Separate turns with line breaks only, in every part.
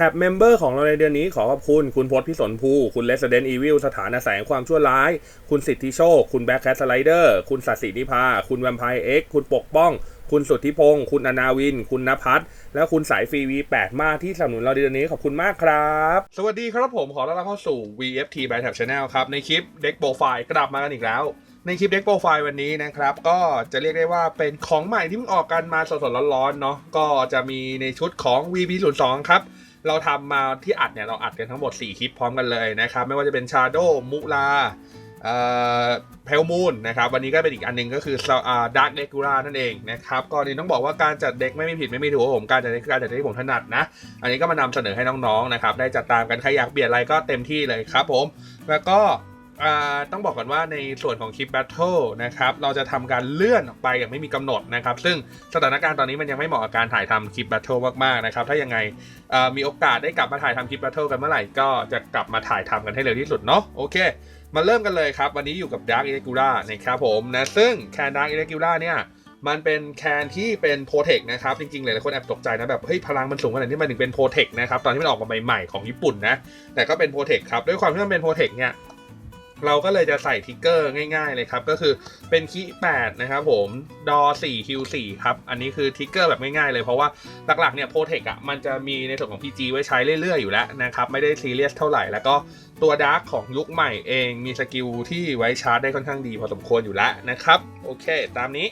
ท็บเมมเบอร์ของเราในเดือนนี้ขอขอบคุณ คุณพศพิสนภู คุณ Resident Evil สถานแสงความชั่วร้าย คุณสิทธิโชค คุณแบ็คแคสไลเดอร์ คุณสัตย์ศรีนิพา คุณแวมไพร์เอ็กคุณปกป้อง คุณสุทธิพงศ์คุณอนาวิน คุณนภัสและคุณสายฟรี V8 มาที่สนับสนุนเราในเดือนนี้ขอบคุณมากครับ สวัสดีครับผมขอต้อนรับเข้าสู่ VFT by Tab Channel ครับ ในคลิปเด็กโปรไฟล์กลับมากันอีกแล้วในคลิปเด็กโปรไฟล์วันนี้นะครับ ก็จะเรียกได้ว่าเป็นของใหม่ที่เพิ่งออกกันมาสดๆร้อนๆเนาะก็จะมีในชุดของ VP02 ครับ เราทำมาที่อัดเนี่ยเราอัดกันทั้งหมด 4 คลิปพร้อมกันเลยนะครับ ไม่ว่าจะเป็นชาโด้มุลาเอ่อเพลมูนนะครับวันนี้ก็เป็นอีกอันหนึงก็คือดาร์กเดกูรานั่นเองนะครับก่อนอื่นต้องบอกว่าการจัดเด็กไม่มีผิดไม่มีถูกผมการจัดเด็กคือการจัดเด็กที่ผมถนัดนะ อันนี้ก็มานำเสนอให้น้องๆนะครับได้จัดตามกันใครอยากเปลี่ยนอะไรก็เต็มที่เลยครับผมแล้วก็ ต้องบอกก่อนว่าในส่วนของคลิปแบทเทิลนะครับเราจะทำการเลื่อนออกไปอย่างไม่มีกำหนดนะครับ ซึ่งสถานการณ์ตอนนี้มันยังไม่เหมาะกับการถ่ายทำคลิปแบทเทิลมากๆนะครับถ้ายังไงมีโอกาสได้กลับมาถ่ายทำคลิปแบทเทิลกันเมื่อไหร่ก็จะกลับมาถ่ายทำกันให้เร็วที่สุดเนาะโอเค มาเริ่มกันเลยครับ วันนี้อยู่กับ Dark Irregular นะครับผมนะซึ่งแคน Dark Irregular เนี่ยมันเป็นแคนที่เป็นโปรเทคนะครับ จริงๆ หลายๆคนแอบตกใจนะ แบบเฮ้ยพลังมันสูงขนาดนี้มันถึงเป็นโปรเทคนะครับ ตอนที่มันออกมาใหม่ๆ ของญี่ปุ่นนะ แต่ก็เป็นโปรเทคครับ ด้วยความที่มันเป็นโปรเทคเนี่ย เราก็เลยจะใส่ทิกเกอร์ง่ายๆเลยครับ ก็คือเป็นคีย์8นะครับผมดอ4 Q 4ครับ อันนี้คือทิกเกอร์แบบง่ายๆเลย เพราะว่าหลักๆเนี่ยโปรเทคอะมันจะมีในส่วนของ PG ไว้ใช้เรื่อยๆอยู่แล้วนะครับ ไม่ได้ซีเรียสเท่าไหร่ แล้วก็ตัวดาร์กของยุคใหม่เองมีสกิลที่ไว้ชาร์จได้ค่อนข้างดีพอสมควรอยู่แล้วนะครับ โอเค ตามนี้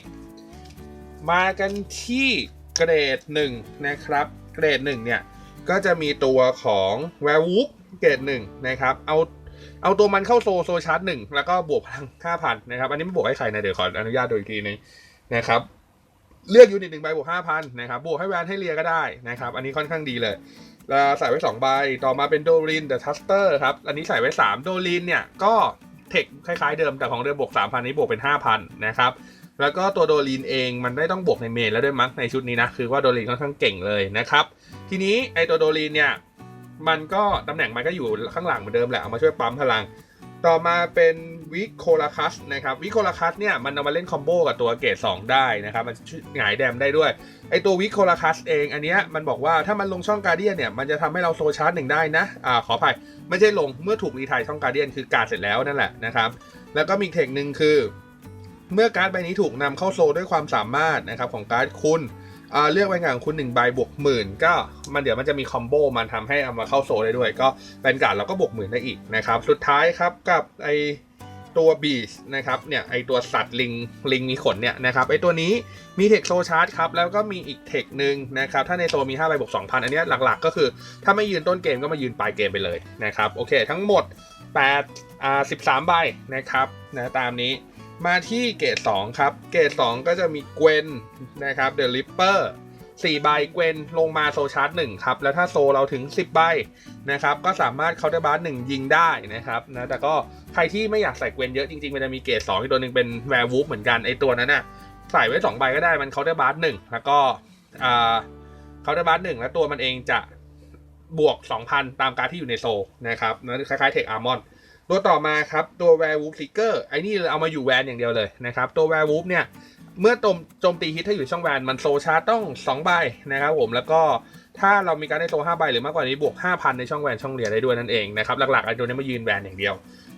มากันที่เกรด1นะครับ เกรด1เนี่ยก็จะมีตัวของแวร์วูฟเกรด1นะครับเอา เอาตัวมันเข้าโซโซชาร์จ1แล้วก็บวกพลัง5,000นะครับ อันนี้ไม่บวกให้ใครนะเดี๋ยวขออนุญาตโดยอีกทีนึงนะครับเลือกยูนิตหนึ่งใบบวก5,000นะครับบวกให้แวนให้เลียก็ได้นะครับ อันนี้ค่อนข้างดีเลยแล้วใส่ไว้ 2 ใบ ต่อมาเป็นโดรินเดอะทัสเตอร์ครับ อันนี้ใส่ไว้ 3 โดรินเนี่ย ก็เทคคล้ายๆเดิมแต่ของเดิมบวก 3,000 นี้บวกเป็น 5,000 นะครับ แล้วก็ตัวโดรินเองมันได้ต้องบวกในเมนแล้วด้วยมั้งในชุดนี้นะ คือว่าโดรินค่อนข้างเก่งเลยนะครับ ทีนี้ไอตัวโดรินเนี่ย มันก็ตำแหน่งมันก็อยู่ข้างหลังเหมือนเดิมแหละ เอามาช่วยปั๊มพลัง ต่อมาเป็นวิโคลาคัสนะครับวิโคลาคัสเนี่ยมันเอามาเล่นคอมโบกับตัวเกรด2ได้นะครับ มันหงายแดมได้ด้วย ไอตัววิโคลาคัสเองอันเนี้ยมันบอกว่าถ้ามันลงช่องการเดียนเนี่ย มันจะทำให้เราโซชาร์จหนึ่งได้นะอ่าขออภัยไม่ใช่ลงเมื่อถูกรีไทายช่องการเดียนคือการเสร็จแล้วนั่นแหละนะครับแล้วก็มีเทคหนึ่งคือ เมื่อการ์ดใบนี้ถูกนำเข้าโซด้วยความสามารถนะครับของการ์ดคุณ เลือกใบงานของคุณหนึ่งใบบวกหมื่นก็มันเดี๋ยวมันจะมีคอมโบมันทำให้เอามาเข้าโซได้ด้วย ก็เป็นการดเราก็บวกหมื่นได้อีกนะครับ สุดท้ายครับกับไอตัวบีชนะครับเนี่ยไอตัวสัตว์ลิงลิงมีขนเนี่ยนะครับไอตัวนี้มีเทคโซชาร์จครับแล้วก็มีอีกเทคหนึ่งนะครับถ้าในโซมี5ใบบวก2,000 อันนี้หลักๆ ก็คือ ถ้าไม่ยืนต้นเกมก็มายืนปลายเกมไปเลยนะครับโอเค ทั้งหมด8อ่า13 ใบนะครับนะตามนี้ มาที่เกรด2ครับ เกรด2ก็จะมีเกวนนะครับเดอะลิปเปอร์4ใบเกวนลงมาโซชาร์จ1ครับ แล้วถ้าโซเราถึง 10 ใบนะครับ ก็สามารถเคาน์เตอร์บาร์หนึ่งยิงได้นะครับนะแต่ก็ใครที่ไม่อยากใส่เกวนเยอะจริงๆ มันจะมีเกรด2อีกตัวหนึ่งเป็นแวร์วูฟเหมือนกันไอตัวนั้นน่ะใส่ไว้ 2 ใบก็ได้มันเคาน์เตอร์บาร์หนึ่งแล้วก็อ่าเคาน์เตอร์บาร์หนึ่งแล้วตัวมันเองจะบวก 2,000 ตามการที่อยู่ในโซนะครับนะคล้ายๆเทคอาร์มอน ตัวต่อมาครับตัว Werewolf Seeker ไอ้นี่เอามาอยู่แวนอย่างเดียวเลยนะครับ ตัว Werewolf เนี่ย เมื่อโจมโจมตีฮิตถ้าอยู่ช่องแวนมันโซชาร์ต้อง2ใบนะครับผมแล้วก็ถ้าเรามีการได้โซ5ใบหรือมากกว่านี้บวก 5,000 ในช่องแวนช่องเหลียได้ด้วยนั่นเองนะครับหลักๆไอ้ตัวนี้มายืนแวนอย่างเดียว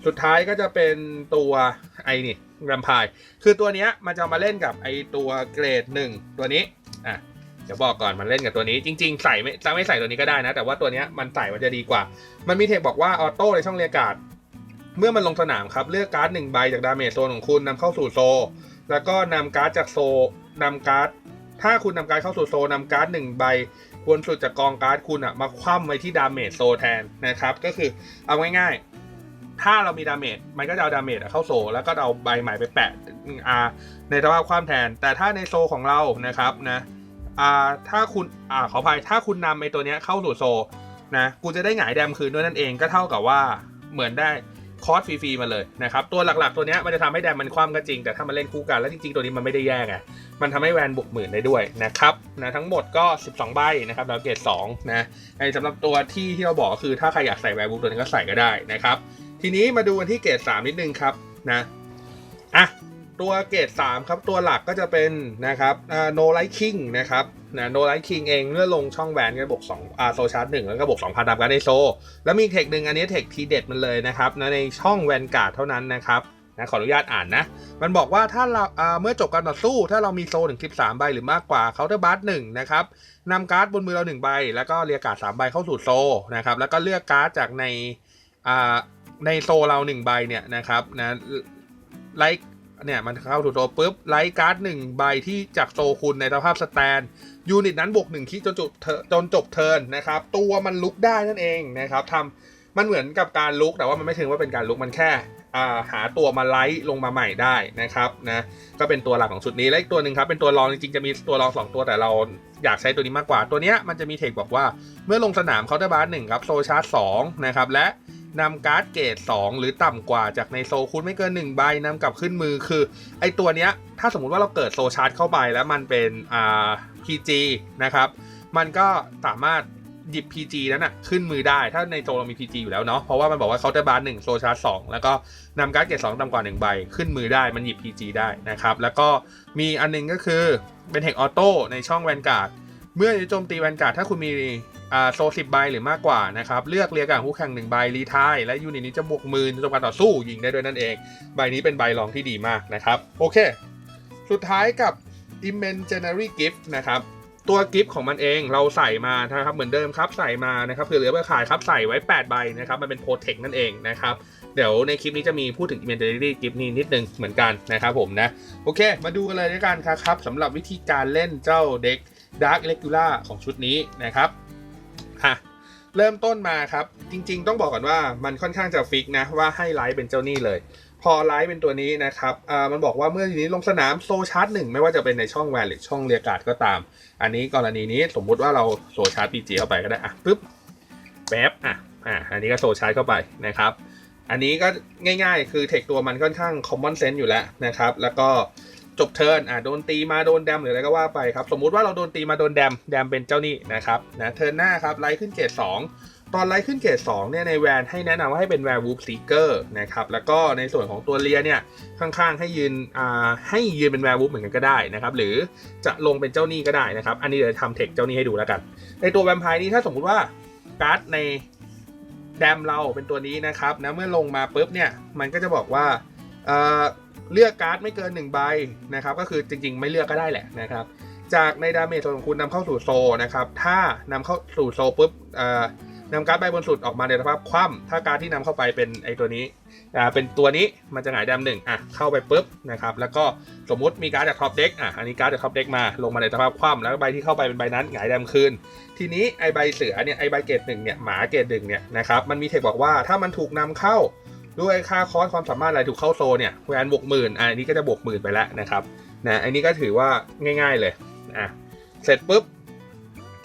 สุดท้ายก็จะเป็นตัวไอ้นี่แรมพายคือตัวนี้มันจะมาเล่นกับไอ้ตัวเกรด 1 ตัวนี้อะเดี๋ยวบอกก่อนมันเล่นกับตัวนี้จริง ๆ ใส่ไม่จะไม่ใส่ตัวนี้ก็ได้นะ แต่ว่าตัวนี้มันใส่มันจะดีกว่า มันมีเทคบอกว่าออโต้ในช่องเรียการ์ด เมื่อมันลงสนามครับเลือกการ์ดหนึ่งใบจากดาเมจโซนของคุณนำเข้าสู่โซ แล้วก็นำการ์ดจากโซนำการ์ดถ้าคุณนำการ์ดเข้าสู่โซนำการ์ดหนึ่งใบบนสุดจากกองการ์ดคุณอะมาคว่ำไว้ที่ดาเมจโซแทนนะครับก็คือเอาง่ายๆ ถ้าเรามีดาเมจมันก็จะเอาดาเมจเข้าโซ แล้วก็เอาใบใหม่ไปแปะอ่าในสภาพคว่ำแทน แต่ถ้าในโซของเรานะครับนะอ่าถ้าคุณอ่าขออภัยถ้าคุณนำไอตัวเนี้ยเข้าสู่โซนะกูจะได้หงายแดมคืนด้วยนั่นเองก็เท่ากับว่าเหมือนได้ คอร์สฟรีๆมาเลยนะครับตัวหลักๆตัวนี้มันจะทำให้แดนมันคว่ำก็จริง แต่ถ้ามันเล่นคู่กันแล้วจริงๆตัวนี้มันไม่ได้แย่ไงมันทำให้แวนบุกหมื่นได้ด้วยนะครับนะทั้งหมดก็ 12 ใบนะครับแล้วเกต2นะไอ้สำหรับตัวที่ที่เราบอกก็คือถ้าใครอยากใส่แวนบุกตัวนี้ก็ใส่ก็ได้นะครับทีนี้มาดูกันที่เกรด3นิดนึงครับนะอะ ตัวเกรด3ครับ ตัวหลักก็จะเป็นนะครับอ่า no light king นะครับนะ no light king เองเมื่อลงช่องแวนก็บวก2อ่าโซชาร์จ1แล้วก็บวก2,000ตามการในโซ แล้วมีเทคหนึ่งอันนี้เทคทีเด็ดมันเลยนะครับนะในช่องแวนการ์ดเท่านั้นนะครับนะขออนุญาตอ่านนะ มันบอกว่าถ้าเราเมื่อจบการต่อสู้ ถ้าเรามีโซถึง13 ใบหรือมากกว่าเคาน์เตอร์บัสหนึ่งนะครับนำการ์ดบนมือเราหนึ่งใบ แล้วก็เรียกการ์ดสามใบเข้าสู่โซนะครับแล้วก็เลือกการ์ดจากในอ่าในโซเราหนึ่งใบเนี่ยนะครับนะไลค์ เนี่ยมันเข้าสู่โซปุ๊บไลค์การ์ดหนึ่งใบที่จากโซคุณในสภาพสแตนยูนิตนั้นบวกหนึ่งคีจนจบเทิร์นจนจบเทิร์นนะครับ ตัวมันลุกได้นั่นเองนะครับทำมันเหมือนกับการลุกแต่ว่ามันไม่ถึงว่าเป็นการลุกมันแค่าหาตัวมาไลท์ลงมาใหม่ได้นะครับนะก็เป็นตัวหลักของชุดนี้และอีกตัวหนึ่งครับเป็นตัวรองจริงๆจะมีตัวรองสองตัวแต่เราอยากใช้ตัวนี้มากกว่าตัวเนี้ยมันจะมีเทคบอกว่าเมื่อลงสนามเคาน์เตอร์บาร์หนึ่งครับโซชาร์จสองนะครับและ นำการ์ดเกรด2 หรือต่ำกว่าจากในโซคุณไม่เกิน 1 ใบนำกลับขึ้นมือคือ ไอตัวเนี้ย ถ้าสมมุติว่าเราเกิดโซชาร์จเข้าไปแล้วมันเป็นอ่า PG นะครับ มันก็สามารถหยิบ PG นั้นอะขึ้นมือได้ ถ้าในโซเรามี PG อยู่แล้วเนาะ เพราะว่ามันบอกว่าเคาน์เตอร์บาร์หนึ่งโซชาร์จสองแล้วก็นำการ์ดเกรดสองต่ำกว่า 1 ใบ ขึ้นมือได้ มันหยิบ PG ได้นะครับ แล้วก็มีอันหนึงก็คือเป็นเทคออโต้ในช่องแวนการ์ด เมื่อโจมตีแวนการ์ดถ้าคุณมี โซสิบใบหรือมากกว่านะครับเลือกเรียกการคู่แข่งหนึ่งใบรีทายและยูนิตนี้จะบวกมือจนการต่อสู้ยิงได้ด้วยนั่นเอง ใบนี้เป็นใบรองที่ดีมากนะครับโอเค สุดท้ายกับ Imaginary Gift นะครับตัวกิฟต์ของมันเองเราใส่มานะครับเหมือนเดิมครับใส่มานะครับเผื่อเหลือเพื่อขายครับใส่ไว้ 8 ใบนะครับมันเป็นโปรเทคนั่นเองนะครับเดี๋ยวในคลิปนี้จะมีพูดถึง Imaginary Gift นี้นิดนึงเหมือนกันนะครับผมนะโอเค มาดูกันเลยด้วยกันครับสำหรับวิธีการเล่นเจ้าเด็ก Dark Regular ของชุดนี้นะครับ เริ่มต้นมาครับ จริง ๆ ต้องบอกก่อนว่ามันค่อนข้างจะฟิกนะว่าให้ไลท์เป็นเจ้าหนี่เลย พอไลท์เป็นตัวนี้นะครับอ่ามันบอกว่าเมื่อทีนี้ลงสนามโซชาร์จหนึ่งไม่ว่าจะเป็นในช่องแวนหรือช่องเรียการ์ดก็ตาม อันนี้กรณีนี้สมมุติว่าเราโซชาร์จพีจีเข้าไปก็ได้อะปึ๊บแป๊บอะอะอันนี้ก็โซชาร์จเข้าไปนะครับอันนี้ก็ง่ายๆ คือเทคตัวมันค่อนข้าง common sense อยู่แล้วนะครับ แล้วก็ จบเทิร์นอะโดนตีมาโดนแดมหรืออะไรก็ว่าไปครับ สมมุติว่าเราโดนตีมาโดนแดมแดมเป็นเจ้านี่นะครับนะเทิร์นหน้าครับไลท์ขึ้นเกรด2ตอนไลท์ขึ้นเกรด2เนี่ยในแวนให้แนะนำว่าให้เป็นแวร์วูฟซีเกอร์นะครับแล้วก็ในส่วนของตัวเลียเนี่ยข้างๆให้ยืนอ่าให้ยืนเป็นแวร์วูฟเหมือนกันก็ได้นะครับหรือจะลงเป็นเจ้านี่ก็ได้นะครับอันนี้เดี๋ยวทำเทคเจ้านี่ให้ดูแล้วกัน ในตัวแวมไพร์นี้ถ้าสมมุติว่าการ์ดในแดมเราเป็นตัวนี้นะครับนะเมื่อลงมาปุ๊บเนี่ยมันก็จะบอกว่า เลือกการ์ดไม่เกิน1ใบนะครับก็คือจริง ๆ ไม่เลือกก็ได้แหละนะครับ จากในดาเมจของคุณนำเข้าสู่โซนะครับ ถ้านำเข้าสู่โซปุ๊บเอ่อนำการ์ดใบบนสุดออกมาในสภาพคว่ำถ้าการ์ดที่นำเข้าไปเป็นไอตัวนี้อ่าเป็นตัวนี้มันจะหงายดำหนึ่งอะเข้าไปปุ๊บนะครับแล้วก็สมมุติมีการ์ดจากท็อปเด็กอะอันนี้การ์ดจากท็อปเด็กมาลงมาในสภาพคว่ำแล้วใบที่เข้าไปเป็นใบนั้นหงายดำคืนทีนี้ไอใบเสือเนี่ยไอใบเกรดหนึ่งเนี่ยหมาเกรดหนึ่งเนี่ยนะครับมันมีเทคบอกว่าถ้ามันถูกนำเข้า ด้วยค่าคอสความสามารถอะไรถูกเข้าโซเนี่ยแวนบวกหมื่นอันนี้ก็จะบวกหมื่นไปแล้วนะครับนะอันนี้ก็ถือว่าง่าย ๆเลยอะเสร็จปุ๊บ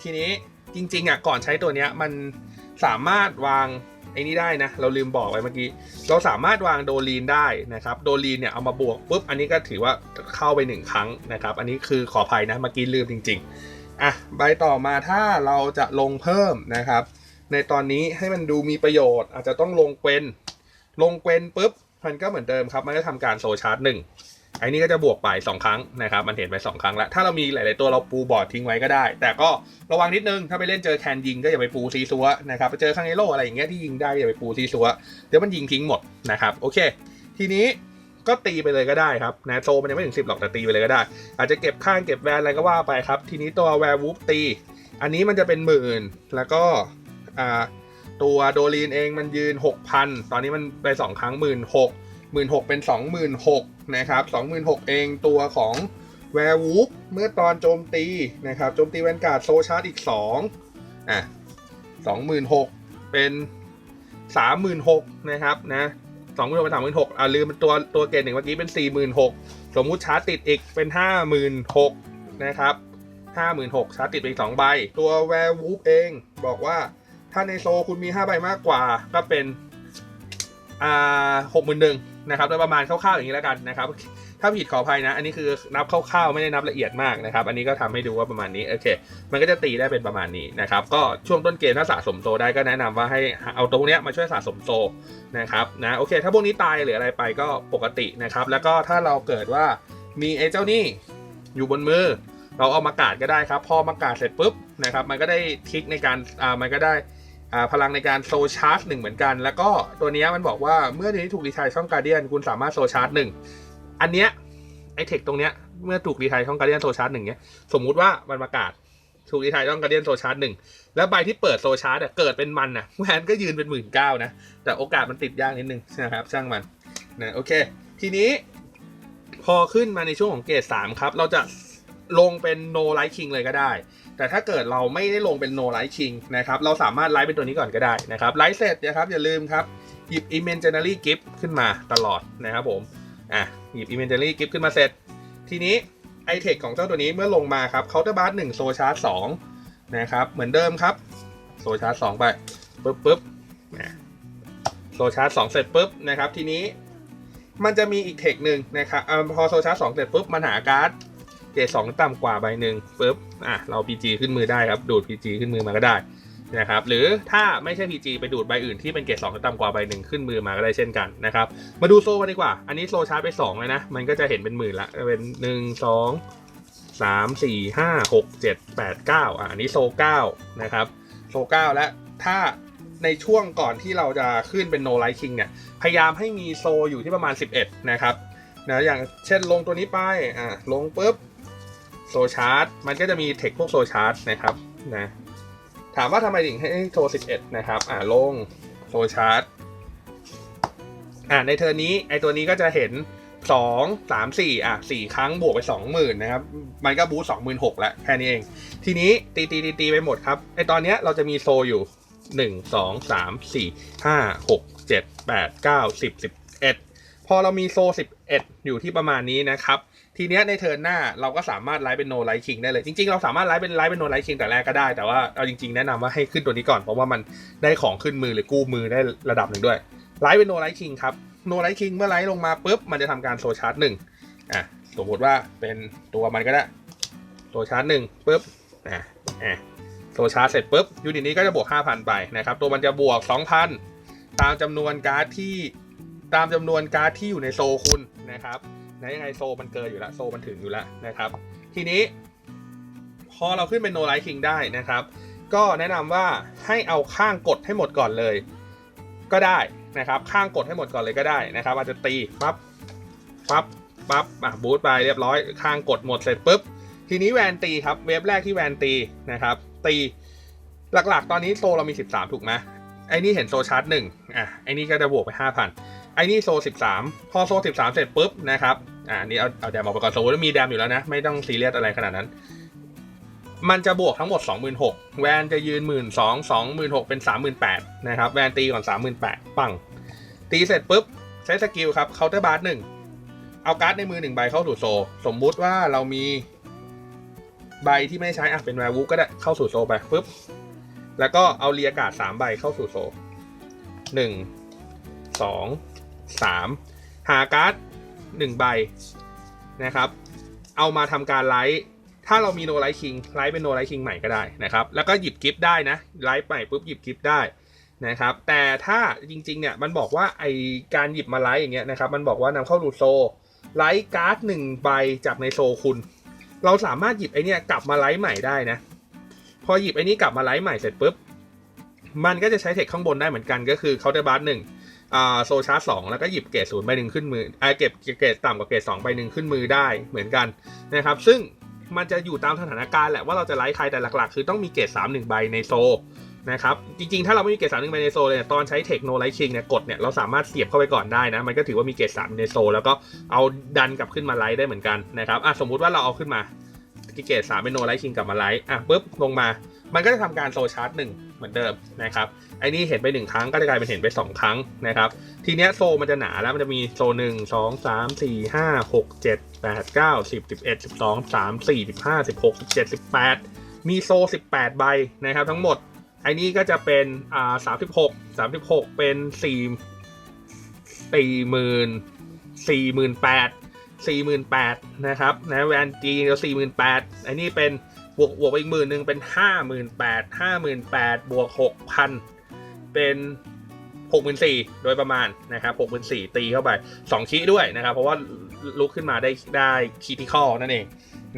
ทีนี้จริงๆอะก่อนใช้ตัวเนี้ยมันสามารถวางไอ้นี่ได้นะเราลืมบอกไว้เมื่อกี้เราสามารถวางโดลีนได้นะครับโดลีนเนี่ยเอามาบวกปุ๊บอันนี้ก็ถือว่าเข้าไปหนึ่งครั้งนะครับ อันนี้คือขออภัยนะเมื่อกี้ลืมจริง ๆอะใบต่อมาถ้าเราจะลงเพิ่มนะครับ ในตอนนี้ให้มันดูมีประโยชน์อาจจะต้องลงเกวน ลงเกวนปุ๊บมันก็เหมือนเดิมครับ มันก็ทำการโซชาร์จหนึ่งไอ้นี่ก็จะบวกไป 2 ครั้งนะครับ มันเห็นไป 2 ครั้งแล้ว ถ้าเรามีหลาย ๆ ตัวเราปูบอร์ดทิ้งไว้ก็ได้ แต่ก็ระวังนิดนึง ถ้าไปเล่นเจอแคนยิงก็อย่าไปปูซีซัวนะครับ ไปเจอข้างในโลอะไรอย่างเงี้ยที่ยิงได้อย่าไปปูซีซัว เดี๋ยวมันยิงทิ้งหมดนะครับ โอเค ทีนี้ก็ตีไปเลยก็ได้ครับนะโซมันยังไม่ถึง 10 หรอกแต่ตีไปเลยก็ได้ อาจจะเก็บข้างเก็บแวนอะไรก็ว่าไปครับ ทีนี้ตัวแวร์วูฟตี อันนี้มันจะเป็นหมื่น แล้วก็ อ่า ตัวโดลีนเองมันยืน 6,000 ตอนนี้มันไป 2 ครั้ง 1 6 0 0 0 0เป็น 26,000นะครับ26,000 เองตัวของแวร์วูฟเมื่อตอนโจมตีนะครับโจมตีแวนการ์ดโซชาร์จอีก 2อะ26,000 เป็น 36,000 นะครับนะ26,000เป็น36,000อ่าลืมตัวตัวเกณฑ์หนึ่งเมื่อกี้เป็น46,000สมมุติชาร์จติดอีกเป็น56,000นะครับ56,000ชาร์จติดไปอีก2ใบ ตัวแวร์วูฟเองบอกว่า ถ้าในโซคุณมี 5 ใบมากกว่าก็เป็นอ่าหกหมื่นหนึ่งนะครับโดยประมาณคร่าวๆอย่างนี้แล้วกันนะครับ ถ้าผิดขออภัยนะ อันนี้คือนับคร่าวๆไม่ได้นับละเอียดมากนะครับ อันนี้ก็ทำให้ดูว่าประมาณนี้โอเค มันก็จะตีได้เป็นประมาณนี้นะครับ ก็ช่วงต้นเกมถ้าสะสมโซได้ก็แนะนำว่าให้เอาตรงเนี้ยมาช่วยสะสมโซนะครับนะโอเค ถ้าพวกนี้ตายหรืออะไรไปก็ปกตินะครับ แล้วก็ถ้าเราเกิดว่ามีไอ้เจ้านี่อยู่บนมือ เราเอามากาดก็ได้ครับ พอมากาดเสร็จปุ๊บนะครับ มันก็ได้ทิกในการอ่ามันก็ได้ พลังในการโซชาร์จหนึ่งเหมือนกัน แล้วก็ตัวนี้มันบอกว่าเมื่อทีนี้ถูกรีไทายช่องการเดียนคุณสามารถโซชาร์จหนึ่งอันเนี้ยไอเทคตรงเนี้ยเมื่อถูกรีไทายช่องการเดียนโซชาร์จหนึ่งเนี้ยสมมุติว่ามันมากาดถูกรีไทายช่องการเดียนโซชาร์จหนึ่งแล้วใบที่เปิดโซชาร์จเกิดเป็นมันอะแวนก็ยืนเป็นหมื่นเก้านะแต่โอกาสมันติดยากนิดนึงนะครับช่างมันนะโอเค ทีนี้พอขึ้นมาในช่วงของเกรด3ครับเราจะลงเป็น no light king เลยก็ได้ แต่ถ้าเกิดเราไม่ได้ลงเป็น no light king นะครับเราสามารถไลท์เป็นตัวนี้ก่อนก็ได้นะครับไลท์เสร็จนะครับอย่าลืมครับ หยิบ imaginary gift ขึ้นมาตลอดนะครับผมอะหยิบ imaginary gift ขึ้นมาเสร็จ ทีนี้ไอเทคของเจ้าตัวนี้เมื่อลงมาครับ counter bar 1โซชาร์จ2นะครับเหมือนเดิมครับโซชาร์จ2ไปปึ๊บปึ๊บนะโซชาร์จ2เสร็จปุ๊บนะครับทีนี้มันจะมีอีกเทคหนึ่งนะครับอพอโซชาร์จสองเสร็จปุ๊บมันหาการ์ด เกรดสองต่ำกว่าใบหนึ่งปุ๊บอะเรา PG ขึ้นมือได้ครับ ดูด PG ขึ้นมือมาก็ได้นะครับหรือถ้าไม่ใช่ PG ไปดูดใบอื่นที่เป็นเกรดสองต่ำกว่าใบหนึ่งขึ้นมือมาก็ได้เช่นกันนะครับมาดูโซกันดีกว่า อันนี้โซชาร์จไปสองเลยนะ มันก็จะเห็นเป็นหมื่นละเป็นหนึ่งสองสามสี่ห้าหกเจ็ดแปดเก้าอะอันนี้โซเก้านะครับโซเก้าและถ้าในช่วงก่อนที่เราจะขึ้นเป็น no light king เนี่ยพยายามให้มีโซอยู่ที่ประมาณ 11 นะครับนะอย่างเช่นลงตัวนี้ไปอ่าลงปุ๊บ โซชาร์จมันก็จะมีเทคพวกโซชาร์จนะครับนะถามว่าทำไมถึงให้โซ11 นะครับ อ่าลงโซชาร์จอ่าในเทอร์นี้ไอตัวนี้ก็จะเห็น 2 3 4 อะ 4 ครั้งบวกไป 20,000 นะครับ มันก็บูสต์26,000แล้วแค่นี้เอง ทีนี้ตีตีตีตีไปหมดครับ ไอตอนเนี้ยเราจะมีโซอยู่หนึ่งสองสามสี่ห้าหกเจ็ดแปดเก้าสิบสิบเอ็ดพอเรามีโซสิบเอ็ดอยู่ที่ประมาณนี้นะครับ ทีเนี้ยในเทิร์นหน้าเราก็สามารถไลฟ์เป็นโนไลท์คิงได้เลย จริงๆ เราสามารถไลฟ์เป็นไลฟ์เป็นโนไลท์คิงแต่แรกก็ได้ แต่ว่าเอาจริงๆ แนะนำว่าให้ขึ้นตัวนี้ก่อน เพราะว่ามันได้ของขึ้นมือหรือกู้มือได้ระดับหนึ่งด้วยไลฟ์เป็นโนไลท์คิงครับโนไลท์คิงเมื่อไลฟ์ลงมาปุ๊บมันจะทำการโซชาร์จหนึ่งอะสมมติว่าเป็นตัวมันก็ได้โซชาร์จหนึ่งปุ๊บอะอะโซชาร์จเสร็จปุ๊บยูนิตนี้ก็จะบวก 5,000 ไปนะครับตัวมันจะบวก 2,000 ตามจำนวนการ์ดที่ตามจำนวนการ์ดที่อยู่ในโซคุณนะครับ นะยังไงโซมันเกินอยู่แล้วโซมันถึงอยู่แล้วนะครับ ทีนี้ พอเราขึ้นเป็นโนไลท์คิงได้นะครับ ก็แนะนำว่าให้เอาข้างกดให้หมดก่อนเลย ก็ได้นะครับ ข้างกดให้หมดก่อนเลยก็ได้นะครับ อาจจะตีปั๊บปั๊บปั๊บอะบูทไปเรียบร้อย ข้างกดหมดเสร็จปุ๊บ ทีนี้แวนตีครับเวฟแรกที่แวนตีนะครับ ตีหลักๆ ตอนนี้โซเรามี 13 ถูกไหมไอ้นี่เห็นโซชาร์จหนึ่งอะไอ้นี่ก็จะบวกไป 5,000 ไอ้นี่โซ 13 พอโซ 13 เสร็จปุ๊บนะครับอะอันนี่เอาเอาแดมออกไปก่อนสมมติมีแดมอยู่แล้วนะ ไม่ต้องซีเรียสอะไรขนาดนั้น มันจะบวกทั้งหมด 26,000แวนจะยืน 1 2 2 6 0 0เป็น 38,000นะครับแวนตีก่อน 38,000ปัง ตีเสร็จปุ๊บใช้สกิลครับเคาน์เตอร์บาร์หนึ่งเอาการ์ดในมือหนึ่งใบเข้าสู่โซ สมมุติว่าเรามีใบที่ไม่ใช้อะเป็นแวร์วูก็ได้เข้าสู่โซไปปุ๊บแล้วก็เอาเรียกาดสามใบเข้าสู่โซหนึ่งสอง สามหาการ์ดหนึ่งใบนะครับ เอามาทำการไลท์ถ้าเรามีโนไลท์คิงไลท์เป็นโนไลท์คิงใหม่ก็ได้นะครับ แล้วก็หยิบกิฟต์ได้นะไลท์ใหม่ปุ๊บหยิบกิฟต์ได้นะครับ แต่ถ้าจริงๆเนี่ยมันบอกว่าไอการหยิบมาไลท์อย่างเงี้ยนะครับ มันบอกว่านำเข้าสู่โซไลท์การ์ดหนึ่งใบจากในโซคุณ เราสามารถหยิบไอเนี้ยกลับมาไลฟ์ใหม่ได้นะ พอหยิบไอนี้กลับมาไลฟ์ใหม่เสร็จปุ๊บมันก็จะใช้เทคข้างบนได้เหมือนกันก็คือเคาน์เตอร์บาร์หนึ่ง อ่าโซชาร์สองแล้วก็หยิบเกรดศูนย์ใบหนึ่งขึ้นมืออาเก็บเกรดต่ำกว่าเกรดสองใบหนึ่งขึ้นมือได้เหมือนกันนะครับซึ่งมันจะอยู่ตามสถานการณ์แหละว่าเราจะไลฟ์ใครแต่หลักๆ คือต้องมีเกรดสามหนึ่งใบในโซนะครับจริงๆ ถ้าเราไม่มีเกรดสามหนึ่งใบในโซเลยตอนใช้เทคโนไลท์คิงเนี่ยกดเนี่ยเราสามารถเสียบเข้าไปก่อนได้นะ มันก็ถือว่ามีเกรดสามในโซแล้วก็เอาดันกลับขึ้นมาไลฟ์ได้เหมือนกันนะครับอะสมมุติว่าเราเอาขึ้นมาเกตสามเป็นโนไลท์คิงกลับมาไลท์อะปุ๊บลงมา มันก็จะทำการโซชาร์จหนึ่ง เหมือนเดิมนะครับไอ้นี่เห็นไปหนึ่งครั้งก็จะกลายเป็นเห็นไปสองครั้งนะครับ ทีเนี้ยโซมันจะหนาแล้วมันจะมีโซหนึ่งสองสามสี่ห้าหกเจ็ดแปดเก้าสิบสิบเอ็ดสิบสองสามสี่สิบห้าสิบหกสิบเจ็ดสิบแปดมีโซสิบแปดใบนะครับทั้งหมดไอ้นี่ก็จะเป็นอ่าสามสิบหกสามสิบหกเป็นสี่สี่หมื่นสี่หมื่นแปด48,000นแปดนะครับนะแวนจีก็48,000อันนี้เป็น บวกบวกไปอีกหมื่นหนึ่งเป็น58,000 58,000บวก6,000เป็น64,000โดยประมาณนะครับ64,000ตีเข้าไป2คีย์ด้วยนะครับ เพราะว่าลุกขึ้นมาได้ได้คีย์ที่ข้อนั่นเอง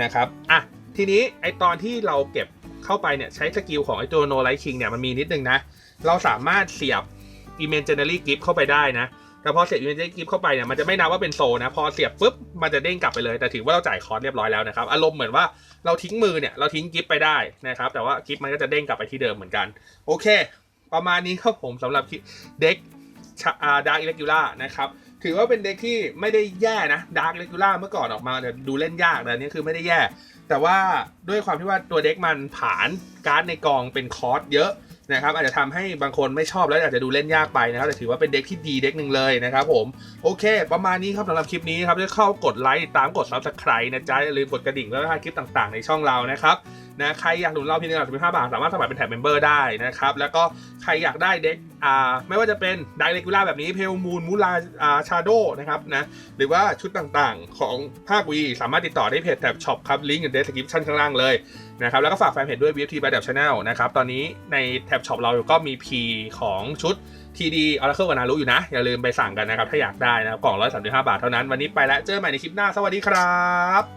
นะครับอะทีนี้ไอตอนที่เราเก็บเข้าไปเนี่ยใช้สกิลของไอตัว No Light King เนี่ยมันมีนิดนึงนะ เราสามารถเสียบ Imaginary Gift เข้าไปได้นะ แต่พอเสียบ Imaginary Gift เข้าไปเนี่ยมันจะไม่นับว่าเป็นโซนะ พอเสียบปุ๊บมันจะเด้งกลับไปเลย แต่ถือว่าเราจ่ายคอร์สเรียบร้อยแล้วนะครับ อารมณ์เหมือนว่าเราทิ้งมือเนี่ยเราทิ้งกิฟไปได้นะครับ แต่ว่ากิฟมันก็จะเด้งกลับไปที่เดิมเหมือนกัน โอเค ประมาณนี้ครับผมสำหรับเด็กดาร์กอิเล็ก u ล่านะครับถือว่าเป็นเด็กที่ไม่ได้แย่นะดาร์กอิเล็ก u ล่าเมื่อก่อนออกมาเนี่ยดูเล่นยากแต่อันนี้คือไม่ได้แย่ แต่ว่าด้วยความที่ว่าตัวเด็กมันผ่านการ์ดในกองเป็นคอร์สเยอะ นะครับอาจจะทำให้บางคนไม่ชอบแล้วอาจจะดูเล่นยากไปนะครับแต่ถือว่าเป็นเด็กที่ดีเด็กหนึ่งเลยนะครับผมโอเค ประมาณนี้ครับสำหรับคลิปนี้ครับจะเข้ากดไลค์ตามกด subscribe นะจ๊ะอย่าลืมกดกระดิ่งเพื่อไม่พลาดคลิปต่างๆ ในช่องเรานะครับนะใครอยากหนุนเราเพียงหนึ่งร้อยสิบห้าบาทสามารถสมัครเป็นแท็บเมมเบอร์ได้นะครับแล้วก็ใครอยากได้เด็กอ่าไม่ว่าจะเป็นไดเรกูล่าแบบนี้เพลมูนมูลาอ่าชาโดนะครับนะหรือว่าชุดต่างๆของภาควีสามารถติดต่อได้เพจแท็บช็อปครับลิงก์อยู่ใน description ข้างล่างเลย นะครับแล้วก็ฝากแฟนเพจด้วย VFT by d a b Channel นะครับตอนนี้ในแท็บช็อปเราก็มี P ของชุด TD Oracle กับนารุอยู่นะ อย่าลืมไปสั่งกันนะครับ ถ้าอยากได้นะครับกล่อง 135 บาทเท่านั้น วันนี้ไปแล้วเจอกันใหม่ในคลิปหน้า สวัสดีครับ